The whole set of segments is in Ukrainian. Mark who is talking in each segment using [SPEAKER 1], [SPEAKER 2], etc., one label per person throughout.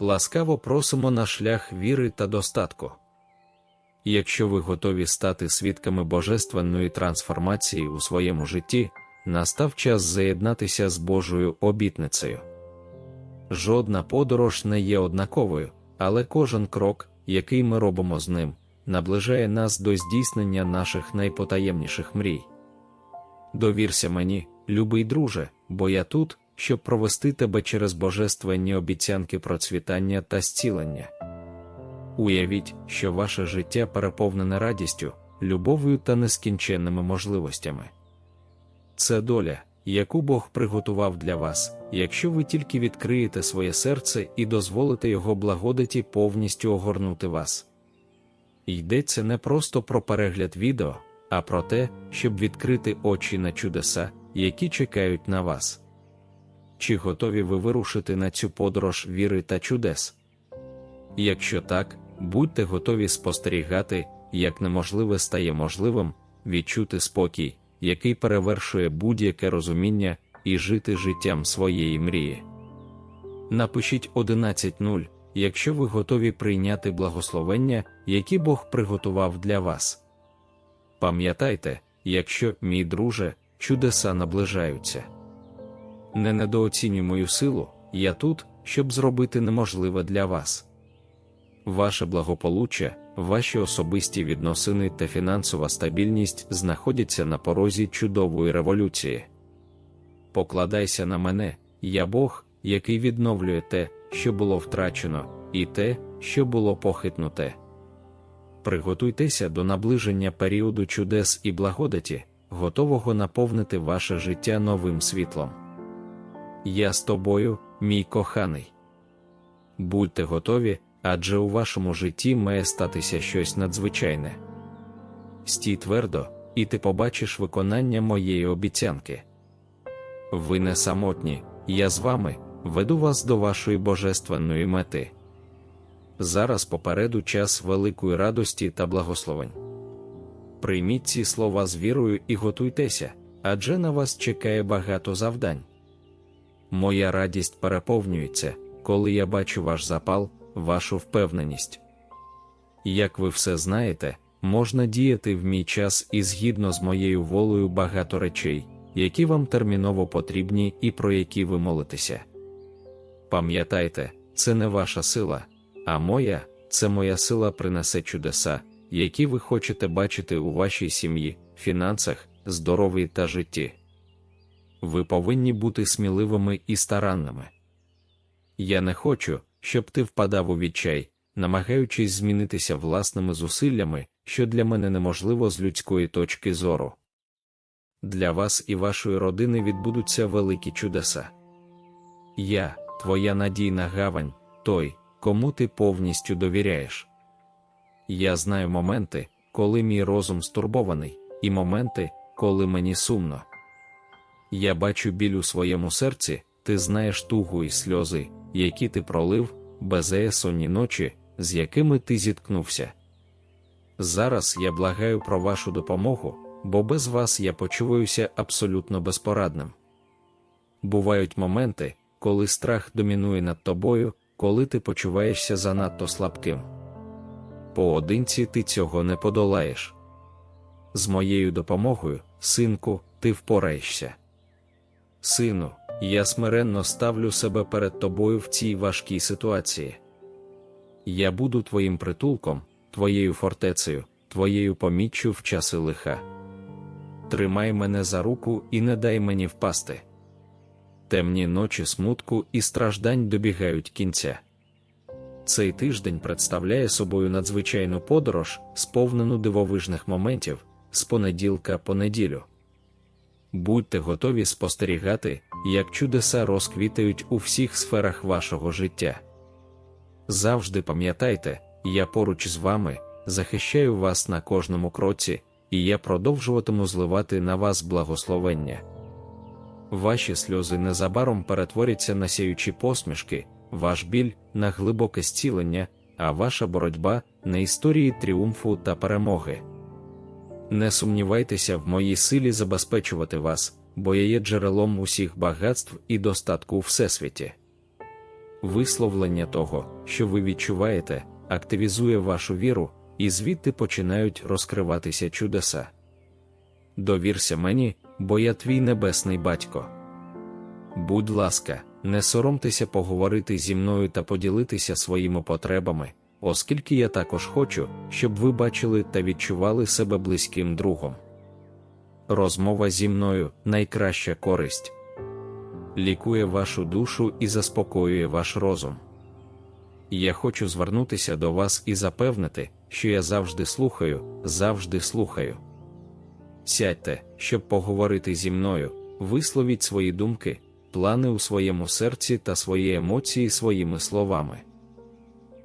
[SPEAKER 1] ласкаво просимо на шлях віри та достатку. Якщо ви готові стати свідками божественної трансформації у своєму житті, настав час заєднатися з Божою обітницею. Жодна подорож не є однаковою, але кожен крок, який ми робимо з ним, наближає нас до здійснення наших найпотаємніших мрій. Довірся мені, любий друже, бо я тут, щоб провести тебе через божественні обіцянки процвітання та зцілення. Уявіть, що ваше життя переповнене радістю, любов'ю та нескінченними можливостями. Це доля, яку Бог приготував для вас, якщо ви тільки відкриєте своє серце і дозволите Його благодаті повністю огорнути вас. Йдеться не просто про перегляд відео, а про те, щоб відкрити очі на чудеса, які чекають на вас. Чи готові ви вирушити на цю подорож віри та чудес? Якщо так, будьте готові спостерігати, як неможливе стає можливим, відчути спокій, який перевершує будь-яке розуміння, і жити життям своєї мрії. Напишіть 11.0, якщо ви готові прийняти благословення, які Бог приготував для вас. Пам'ятайте, якщо, мій друже, чудеса наближаються. Не недооцінюй мою силу, я тут, щоб зробити неможливе для вас. Ваше благополуччя, ваші особисті відносини та фінансова стабільність знаходяться на порозі чудової революції. Покладайся на мене, я Бог, який відновлює те, що було втрачено, і те, що було похитнуте. Приготуйтеся до наближення періоду чудес і благодаті, готового наповнити ваше життя новим світлом. Я з тобою, мій коханий. Будьте готові, адже у вашому житті має статися щось надзвичайне. Стій твердо, і ти побачиш виконання моєї обіцянки. Ви не самотні, я з вами веду вас до вашої божественної мети. Зараз попереду час великої радості та благословень. Прийміть ці слова з вірою і готуйтеся, адже на вас чекає багато завдань. Моя радість переповнюється, коли я бачу ваш запал, вашу впевненість. Як ви все знаєте, можна діяти в мій час і згідно з моєю волею багато речей, які вам терміново потрібні і про які ви молитеся. Пам'ятайте, це не ваша сила, а моя, це моя сила принесе чудеса, які ви хочете бачити у вашій сім'ї, фінансах, здоров'ї та житті. Ви повинні бути сміливими і старанними. Я не хочу, щоб ти впадав у відчай, намагаючись змінитися власними зусиллями, що для мене неможливо з людської точки зору. Для вас і вашої родини відбудуться великі чудеса. Я, твоя надійна гавань, той, кому ти повністю довіряєш. Я знаю моменти, коли мій розум стурбований, і моменти, коли мені сумно. Я бачу біль у своєму серці, ти знаєш тугу і сльози, які ти пролив, безеясонні ночі, з якими ти зіткнувся. Зараз я благаю про вашу допомогу, бо без вас я почуваюся абсолютно безпорадним. Бувають моменти, коли страх домінує над тобою, коли ти почуваєшся занадто слабким. Поодинці ти цього не подолаєш. З моєю допомогою, синку, ти впораєшся. Сину, я смиренно ставлю себе перед тобою в цій важкій ситуації. Я буду твоїм притулком, твоєю фортецею, твоєю поміччю в часи лиха. Тримай мене за руку і не дай мені впасти. Темні ночі смутку і страждань добігають кінця. Цей тиждень представляє собою надзвичайну подорож, сповнену дивовижних моментів з понеділка по неділю. Будьте готові спостерігати, як чудеса розквітають у всіх сферах вашого життя. Завжди пам'ятайте, я поруч з вами, захищаю вас на кожному кроці, і я продовжуватиму зливати на вас благословення. Ваші сльози незабаром перетворяться на сяючі посмішки, ваш біль на глибоке зцілення, а ваша боротьба на історії тріумфу та перемоги. Не сумнівайтеся в моїй силі забезпечувати вас, бо я є джерелом усіх багатств і достатку у всесвіті. висловлення того, що ви відчуваєте, активізує вашу віру, і звідти починають розкриватися чудеса. Довірся мені, бо я твій небесний батько. Будь ласка, не соромтеся поговорити зі мною та поділитися своїми потребами, оскільки я також хочу, щоб ви бачили та відчували себе близьким другом. Розмова зі мною найкраща користь, лікує вашу душу і заспокоює ваш розум. Я хочу звернутися до вас і запевнити, що я завжди слухаю, завжди слухаю. Сядьте, щоб поговорити зі мною, висловіть свої думки, плани у своєму серці та свої емоції своїми словами.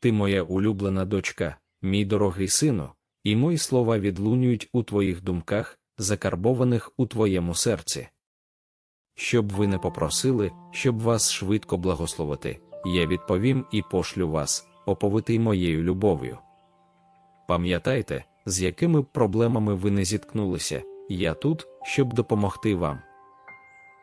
[SPEAKER 1] Ти моя улюблена дочка, мій дорогий сину, і мої слова відлунюють у твоїх думках, закарбованих у твоєму серці. Щоб ви не попросили, щоб вас швидко благословити, я відповім і пошлю вас, оповитий моєю любов'ю. Пам'ятайте, з якими проблемами ви не зіткнулися, я тут, щоб допомогти вам.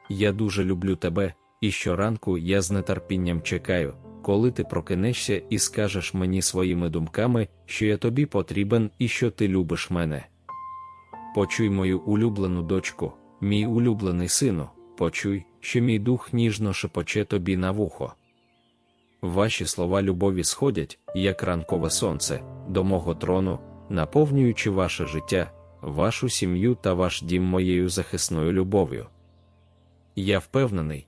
[SPEAKER 1] Я дуже люблю тебе, і щоранку я з нетерпінням чекаю, коли ти прокинешся і скажеш мені своїми думками, що я тобі потрібен і що ти любиш мене. Почуй мою улюблену дочку, мій улюблений сину, почуй, що мій дух ніжно шепоче тобі на вухо. Ваші слова любові сходять, як ранкове сонце, до мого трону, наповнюючи ваше життя, вашу сім'ю та ваш дім моєю захисною любов'ю. Я впевнений,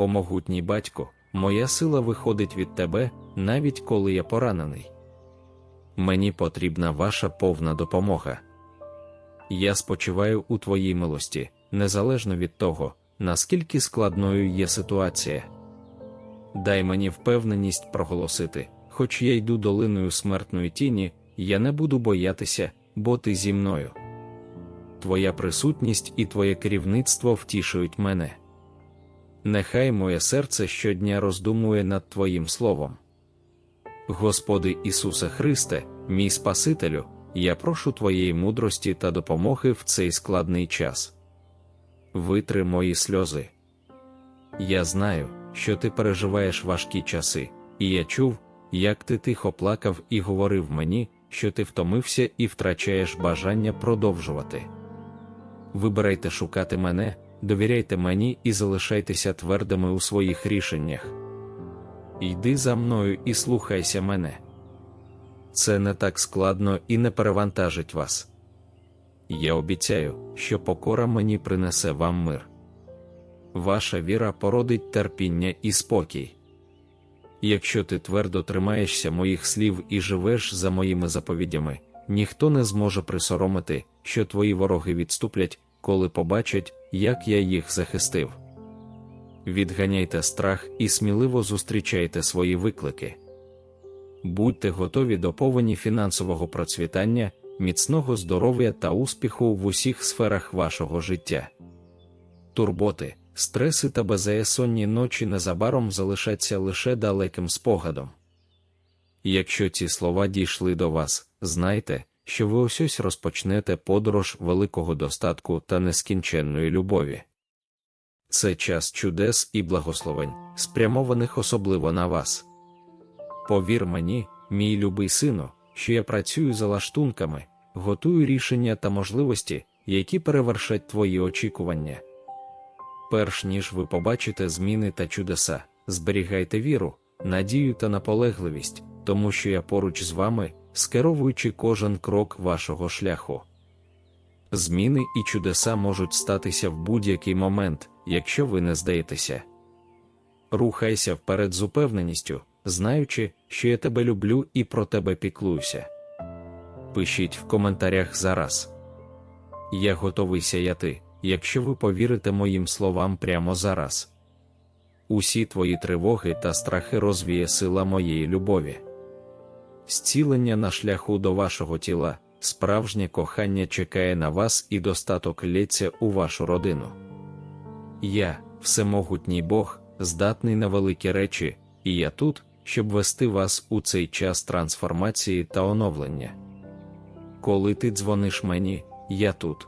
[SPEAKER 1] О могутній батько, моя сила виходить від тебе, навіть коли я поранений. Мені потрібна ваша повна допомога. Я спочиваю у твоїй милості, незалежно від того, наскільки складною є ситуація. Дай мені впевненість проголосити, хоч я йду долиною смертної тіні, я не буду боятися, бо ти зі мною. Твоя присутність і твоє керівництво втішують мене. Нехай моє серце щодня роздумує над Твоїм словом. Господи Ісусе Христе, мій Спасителю, я прошу Твоєї мудрості та допомоги в цей складний час. Витри мої сльози. Я знаю, що ти переживаєш важкі часи, і я чув, як ти тихо плакав і говорив мені, що ти втомився і втрачаєш бажання продовжувати. Вибирайте шукати мене довіряйте мені і залишайтеся твердими у своїх рішеннях. Йди за мною і слухайся мене. Це не так складно і не перевантажить вас. Я обіцяю, що покора мені принесе вам мир. Ваша віра породить терпіння і спокій. Якщо ти твердо тримаєшся моїх слів і живеш за моїми заповідями, ніхто не зможе присоромити, що твої вороги відступлять, коли побачать, як я їх захистив. Відганяйте страх і сміливо зустрічайте свої виклики. Будьте готові до повені фінансового процвітання, міцного здоров'я та успіху в усіх сферах вашого життя. Турботи, стреси та безсонні ночі незабаром залишаться лише далеким спогадом. Якщо ці слова дійшли до вас, знайте, що ви ось розпочнете подорож великого достатку та нескінченної любові. Це час чудес і благословень, спрямованих особливо на вас. Повір мені, мій любий сину, що я працюю за лаштунками, готую рішення та можливості, які перевершать твої очікування. Перш ніж ви побачите зміни та чудеса, зберігайте віру, надію та наполегливість, тому що я поруч з вами, скеровуючи кожен крок вашого шляху. Зміни і чудеса можуть статися в будь-який момент, якщо ви не здаєтеся. Рухайся вперед з упевненістю, знаючи, що я тебе люблю і про тебе піклуюся. Пишіть в коментарях зараз. Я готовий сяяти, якщо ви повірите моїм словам прямо зараз. Усі твої тривоги та страхи розвіє сила моєї любові. Зцілення на шляху до вашого тіла, справжнє кохання чекає на вас і достаток лється у вашу родину. Я, всемогутній Бог, здатний на великі речі, і я тут, щоб вести вас у цей час трансформації та оновлення. Коли ти дзвониш мені, я тут.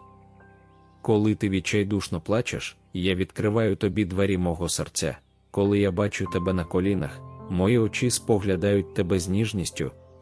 [SPEAKER 1] Коли ти відчайдушно плачеш, я відкриваю тобі двері мого серця. Коли я бачу тебе на колінах, мої очі споглядають тебе з ніжністю,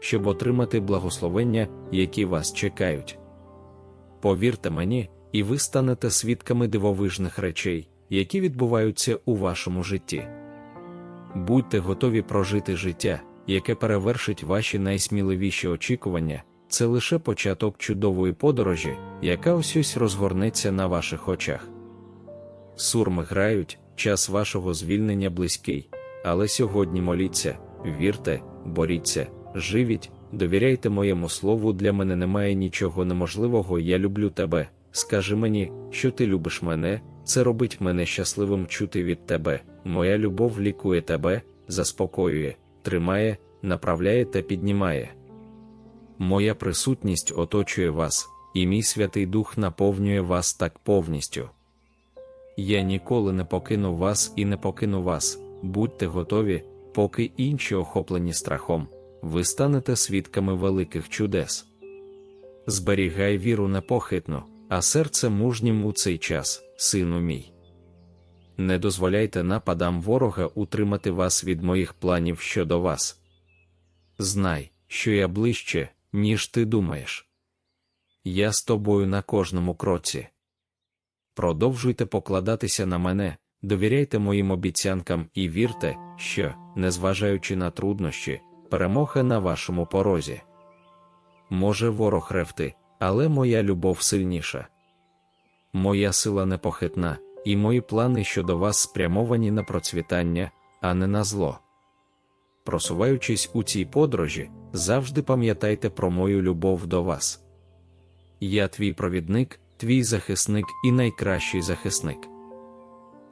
[SPEAKER 1] щоб отримати благословення, які вас чекають. Повірте мені, і ви станете свідками дивовижних речей, які відбуваються у вашому житті. Будьте готові прожити життя, яке перевершить ваші найсміливіші очікування, це лише початок чудової подорожі, яка ось розгорнеться на ваших очах. Сурми грають, час вашого звільнення близький, але сьогодні моліться, вірте, боріться, живіть, довіряйте моєму слову, для мене немає нічого неможливого, я люблю тебе. Скажи мені, що ти любиш мене, це робить мене щасливим чути від тебе. Моя любов лікує тебе, заспокоює, тримає, направляє та піднімає. Моя присутність оточує вас, і мій Святий Дух наповнює вас так повністю. Я ніколи не покину вас і не покину вас, будьте готові, поки інші охоплені страхом, ви станете свідками великих чудес. Зберігай віру непохитно, а серце мужнім у цей час, сину мій. Не дозволяйте нападам ворога утримати вас від моїх планів щодо вас. Знай, що я ближче, ніж ти думаєш. Я з тобою на кожному кроці. Продовжуйте покладатися на мене, довіряйте моїм обіцянкам і вірте, що, незважаючи на труднощі, перемога на вашому порозі. Може ворог ревти, але моя любов сильніша. Моя сила непохитна, і мої плани щодо вас спрямовані на процвітання, а не на зло. Просуваючись у цій подорожі, завжди пам'ятайте про мою любов до вас. Я твій провідник, твій захисник і найкращий захисник.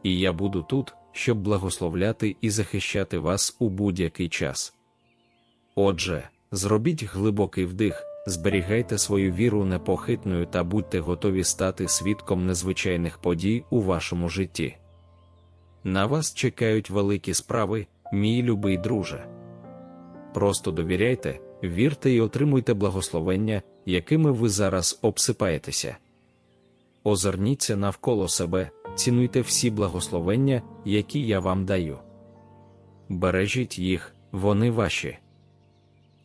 [SPEAKER 1] І я буду тут, щоб благословляти і захищати вас у будь-який час. Отже, зробіть глибокий вдих, зберігайте свою віру непохитною та будьте готові стати свідком незвичайних подій у вашому житті. На вас чекають великі справи, мій любий друже. Просто довіряйте, вірте і отримуйте благословення, якими ви зараз обсипаєтеся. Озирніться навколо себе, цінуйте всі благословення, які я вам даю. Бережіть їх, вони ваші.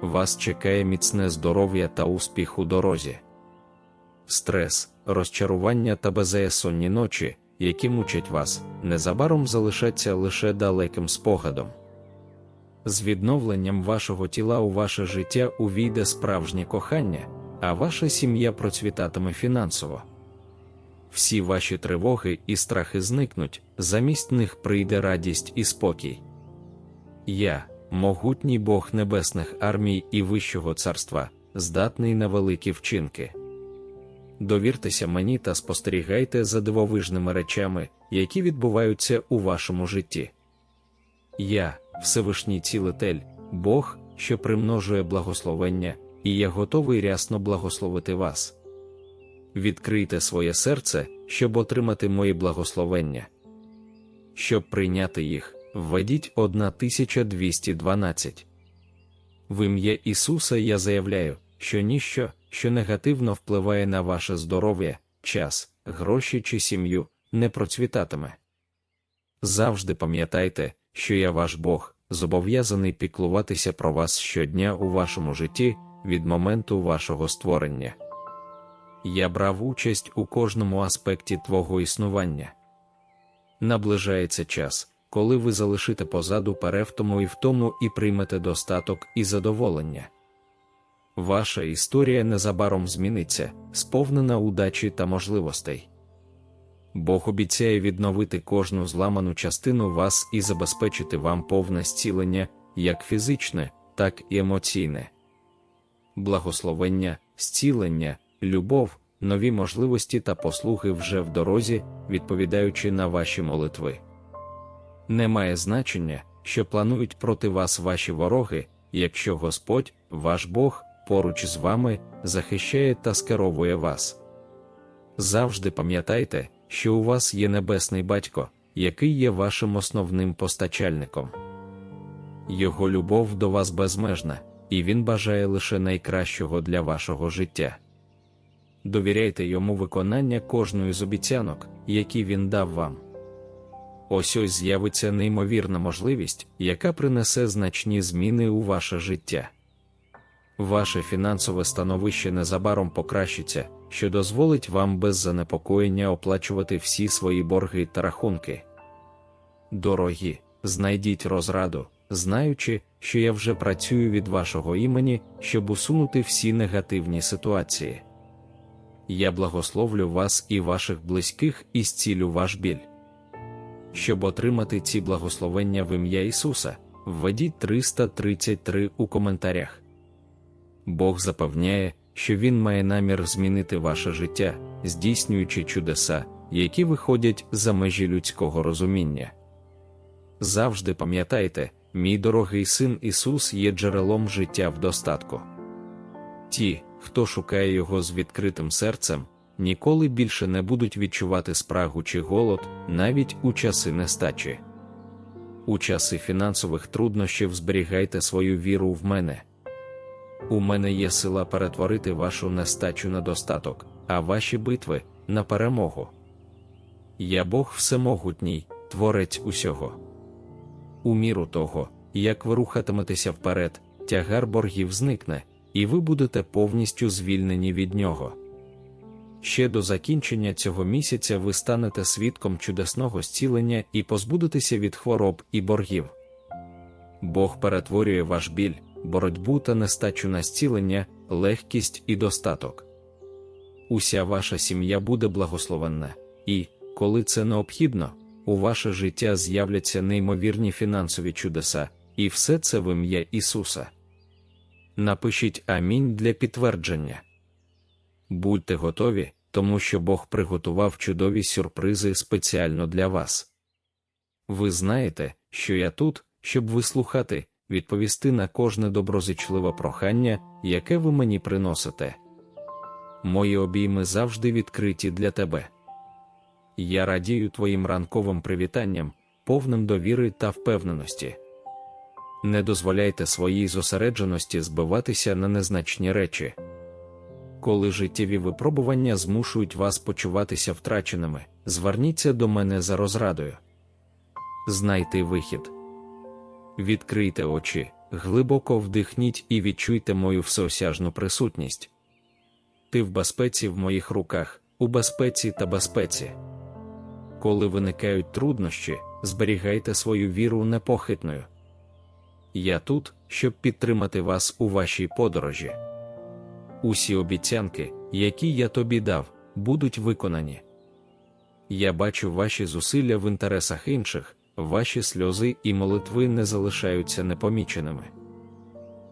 [SPEAKER 1] Вас чекає міцне здоров'я та успіх у дорозі. Стрес, розчарування та безсонні ночі, які мучать вас, незабаром залишаться лише далеким спогадом. З відновленням вашого тіла у ваше життя увійде справжнє кохання, а ваша сім'я процвітатиме фінансово. Всі ваші тривоги і страхи зникнуть, замість них прийде радість і спокій. Я, могутній Бог небесних армій і Вищого царства, здатний на великі вчинки. Довіртеся мені та спостерігайте за дивовижними речами, які відбуваються у вашому житті. Я, Всевишній цілитель, Бог, що примножує благословення, і я готовий рясно благословити вас. Відкрийте своє серце, щоб отримати мої благословення. Щоб прийняти їх, введіть 1212. В ім'я Ісуса я заявляю, що ніщо, що негативно впливає на ваше здоров'я, час, гроші чи сім'ю, не процвітатиме. Завжди пам'ятайте, що я ваш Бог, зобов'язаний піклуватися про вас щодня у вашому житті від моменту вашого створення. Я брав участь у кожному аспекті твого існування. Наближається час, коли ви залишите позаду перевтому і втому і приймете достаток і задоволення. Ваша історія незабаром зміниться, сповнена удачі та можливостей. Бог обіцяє відновити кожну зламану частину вас і забезпечити вам повне зцілення, як фізичне, так і емоційне. Благословення, зцілення, любов, нові можливості та послуги вже в дорозі, відповідаючи на ваші молитви. Немає значення, що планують проти вас ваші вороги, якщо Господь, ваш Бог, поруч з вами, захищає та скеровує вас. Завжди пам'ятайте, що у вас є небесний батько, який є вашим основним постачальником. Його любов до вас безмежна, і він бажає лише найкращого для вашого життя. Довіряйте йому виконання кожної з обіцянок, які він дав вам. Ось ось з'явиться неймовірна можливість, яка принесе значні зміни у ваше життя. Ваше фінансове становище незабаром покращиться, що дозволить вам без занепокоєння оплачувати всі свої борги та рахунки. Дорогі, знайдіть розраду, знаючи, що я вже працюю від вашого імені, щоб усунути всі негативні ситуації. Я благословлю вас і ваших близьких і зцілю ваш біль. Щоб отримати ці благословення в ім'я Ісуса, введіть 333 у коментарях. Бог запевняє, що Він має намір змінити ваше життя, здійснюючи чудеса, які виходять за межі людського розуміння. Завжди пам'ятайте, мій дорогий син Ісус є джерелом життя в достатку. Ті, хто шукає його з відкритим серцем, ніколи більше не будуть відчувати спрагу чи голод навіть у часи нестачі. У часи фінансових труднощів зберігайте свою віру в мене. У мене є сила перетворити вашу нестачу на достаток, а ваші битви на перемогу. Я Бог всемогутній, творець усього. У міру того, як ви рухатиметеся вперед, тягар боргів зникне, і ви будете повністю звільнені від нього. Ще до закінчення цього місяця ви станете свідком чудесного зцілення і позбудетеся від хвороб і боргів. Бог перетворює ваш біль, боротьбу та нестачу на зцілення, легкість і достаток. Уся ваша сім'я буде благословенна, і, коли це необхідно, у ваше життя з'являться неймовірні фінансові чудеса, і все це в ім'я Ісуса. Напишіть Амінь для підтвердження. Будьте готові, тому що Бог приготував чудові сюрпризи спеціально для вас. Ви знаєте, що я тут, щоб вислухати, відповісти на кожне доброзичливе прохання, яке ви мені приносите. Мої обійми завжди відкриті для тебе. Я радію твоїм ранковим привітанням, повним довіри та впевненості. Не дозволяйте своїй зосередженості збиватися на незначні речі. Коли життєві випробування змушують вас почуватися втраченими, зверніться до мене за розрадою. Знайте вихід. Відкрийте очі, глибоко вдихніть і відчуйте мою всеосяжну присутність. Ти в безпеці в моїх руках, у безпеці та безпеці. Коли виникають труднощі, зберігайте свою віру непохитною. Я тут, щоб підтримати вас у вашій подорожі. Усі обіцянки, які я тобі дав, будуть виконані. Я бачу ваші зусилля в інтересах інших, ваші сльози і молитви не залишаються непоміченими.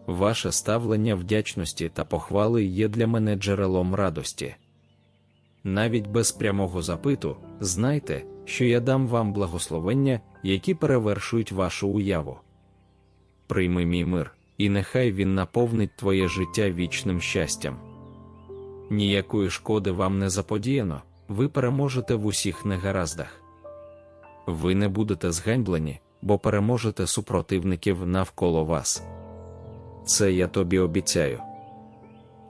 [SPEAKER 1] Ваше ставлення вдячності та похвали є для мене джерелом радості. Навіть без прямого запиту, знайте, що я дам вам благословення, які перевершують вашу уяву. Прийми мій мир, і нехай він наповнить твоє життя вічним щастям. Ніякої шкоди вам не заподіяно, ви переможете в усіх негараздах. Ви не будете зганьблені, бо переможете супротивників навколо вас. Це я тобі обіцяю.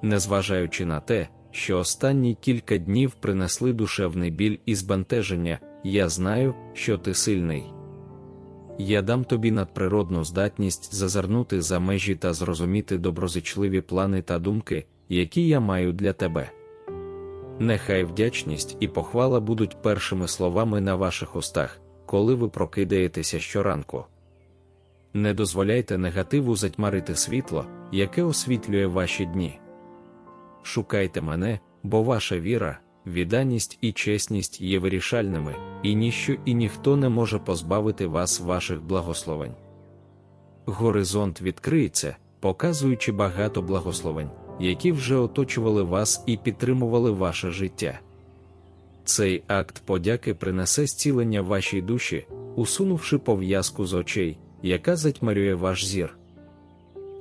[SPEAKER 1] Незважаючи на те, що останні кілька днів принесли душевний біль і збентеження, я знаю, що ти сильний. Я дам тобі надприродну здатність зазирнути за межі та зрозуміти доброзичливі плани та думки, які я маю для тебе. Нехай вдячність і похвала будуть першими словами на ваших устах, коли ви прокидаєтеся щоранку. Не дозволяйте негативу затьмарити світло, яке освітлює ваші дні. Шукайте мене, бо ваша віра, відданість і чесність є вирішальними, і ніщо і ніхто не може позбавити вас ваших благословень. Горизонт відкриється, показуючи багато благословень, які вже оточували вас і підтримували ваше життя. Цей акт подяки принесе зцілення вашій душі, усунувши пов'язку з очей, яка затьмарює ваш зір.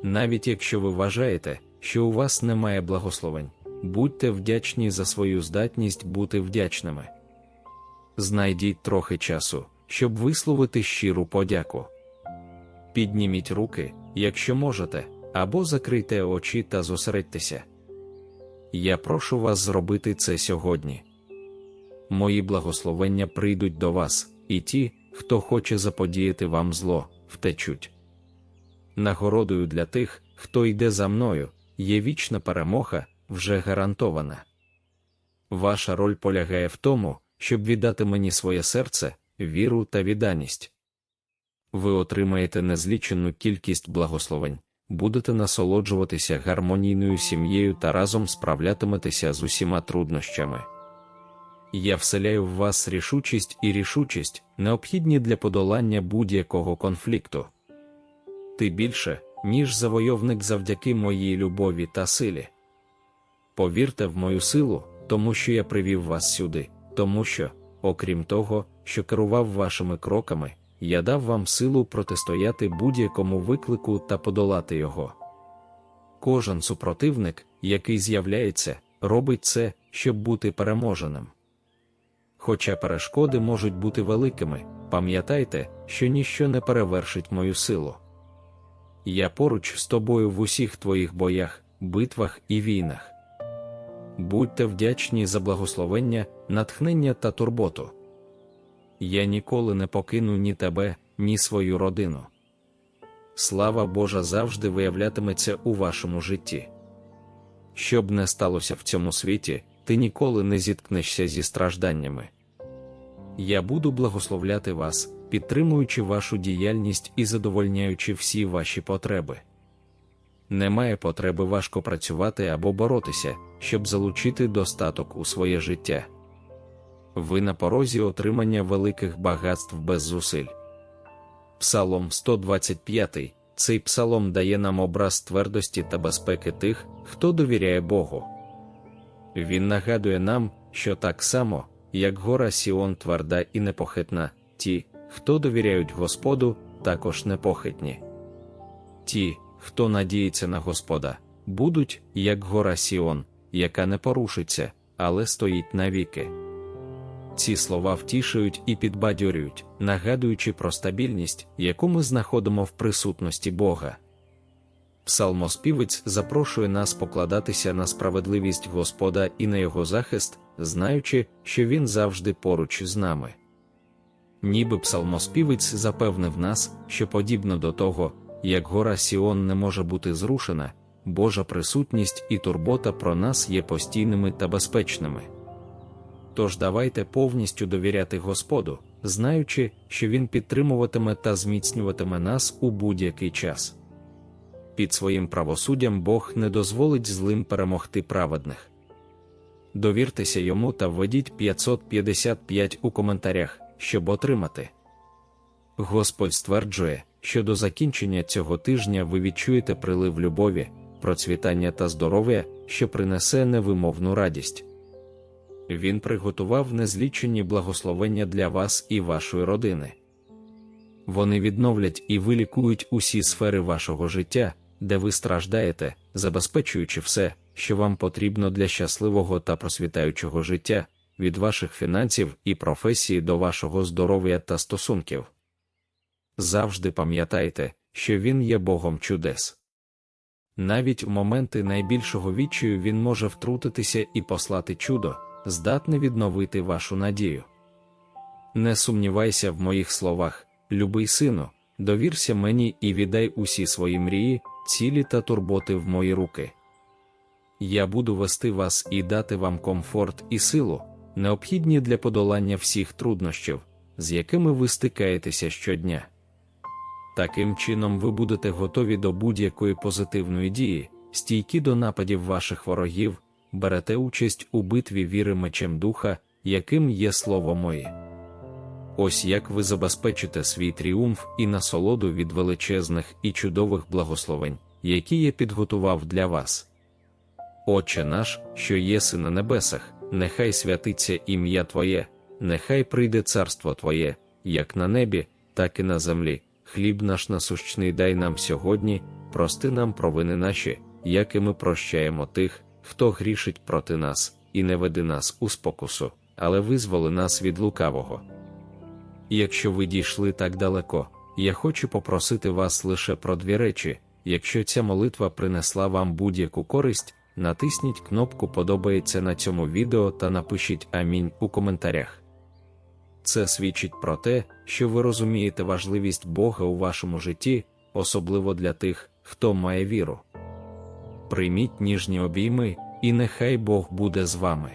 [SPEAKER 1] Навіть якщо ви вважаєте, що у вас немає благословень, будьте вдячні за свою здатність бути вдячними. Знайдіть трохи часу, щоб висловити щиру подяку. Підніміть руки, якщо можете, або закрийте очі та зосередьтеся. Я прошу вас зробити це сьогодні. Мої благословення прийдуть до вас, і ті, хто хоче заподіяти вам зло, втечуть. Нагородою для тих, хто йде за мною, є вічна перемога, вже гарантована. Ваша роль полягає в тому, щоб віддати мені своє серце, віру та відданість. Ви отримаєте незлічену кількість благословень, будете насолоджуватися гармонійною сім'єю та разом справлятиметеся з усіма труднощами. Я вселяю в вас рішучість і рішучість, необхідні для подолання будь-якого конфлікту. Ти більше, ніж завойовник завдяки моїй любові та силі. Повірте в мою силу, тому що я привів вас сюди, тому що, окрім того, що керував вашими кроками, я дав вам силу протистояти будь-якому виклику та подолати його. Кожен супротивник, який з'являється, робить це, щоб бути переможеним. Хоча перешкоди можуть бути великими, пам'ятайте, що ніщо не перевершить мою силу. Я поруч з тобою в усіх твоїх боях, битвах і війнах. Будьте вдячні за благословення, натхнення та турботу. Я ніколи не покину ні тебе, ні свою родину. Слава Божа завжди виявлятиметься у вашому житті. Щоб не сталося в цьому світі, ти ніколи не зіткнешся зі стражданнями. Я буду благословляти вас, підтримуючи вашу діяльність і задовольняючи всі ваші потреби. Немає потреби важко працювати або боротися, щоб залучити достаток у своє життя. Ви на порозі отримання великих багатств без зусиль. Псалом 125. Цей псалом дає нам образ твердості та безпеки тих, хто довіряє Богу. Він нагадує нам, що так само, як гора Сіон тверда і непохитна, ті, хто довіряють Господу, також непохитні. Ті, хто надіється на Господа, будуть, як гора Сіон, яка не порушиться, але стоїть навіки. Ці слова втішують і підбадьорюють, нагадуючи про стабільність, яку ми знаходимо в присутності Бога. Псалмоспівець запрошує нас покладатися на справедливість Господа і на його захист, знаючи, що Він завжди поруч з нами. Ніби псалмоспівець запевнив нас, що подібно до того, як гора Сіон не може бути зрушена, Божа присутність і турбота про нас є постійними та безпечними. Тож давайте повністю довіряти Господу, знаючи, що Він підтримуватиме та зміцнюватиме нас у будь-який час. Під своїм правосуддям Бог не дозволить злим перемогти праведних. Довіртеся йому та введіть 555 у коментарях, щоб отримати. Господь стверджує, що до закінчення цього тижня ви відчуєте прилив любові, процвітання та здоров'я, що принесе невимовну радість. Він приготував незлічені благословення для вас і вашої родини. Вони відновлять і вилікують усі сфери вашого життя, де ви страждаєте, забезпечуючи все, що вам потрібно для щасливого та просвітаючого життя, від ваших фінансів і професії до вашого здоров'я та стосунків. Завжди пам'ятайте, що він є Богом чудес. Навіть у моменти найбільшого відчаю він може втрутитися і послати чудо, здатне відновити вашу надію. Не сумнівайся в моїх словах, любий сину, довірся мені і віддай усі свої мрії, цілі та турботи в мої руки. Я буду вести вас і дати вам комфорт і силу, необхідні для подолання всіх труднощів, з якими ви стикаєтеся щодня. Таким чином ви будете готові до будь-якої позитивної дії, стійкі до нападів ваших ворогів, берете участь у битві віри мечем духа, яким є слово моє. Ось як ви забезпечите свій тріумф і насолоду від величезних і чудових благословень, які я підготував для вас. Отче наш, що єси на небесах, нехай святиться ім'я Твоє, нехай прийде царство Твоє, як на небі, так і на землі. Хліб наш насущний дай нам сьогодні, прости нам провини наші, як і ми прощаємо тих, хто грішить проти нас, і не веди нас у спокусу, але визволи нас від лукавого. Якщо ви дійшли так далеко, я хочу попросити вас лише про дві речі. Якщо ця молитва принесла вам будь-яку користь, натисніть кнопку Подобається на цьому відео та напишіть Амінь у коментарях. Це свідчить про те, що ви розумієте важливість Бога у вашому житті, особливо для тих, хто має віру. Прийміть ніжні обійми, і нехай Бог буде з вами.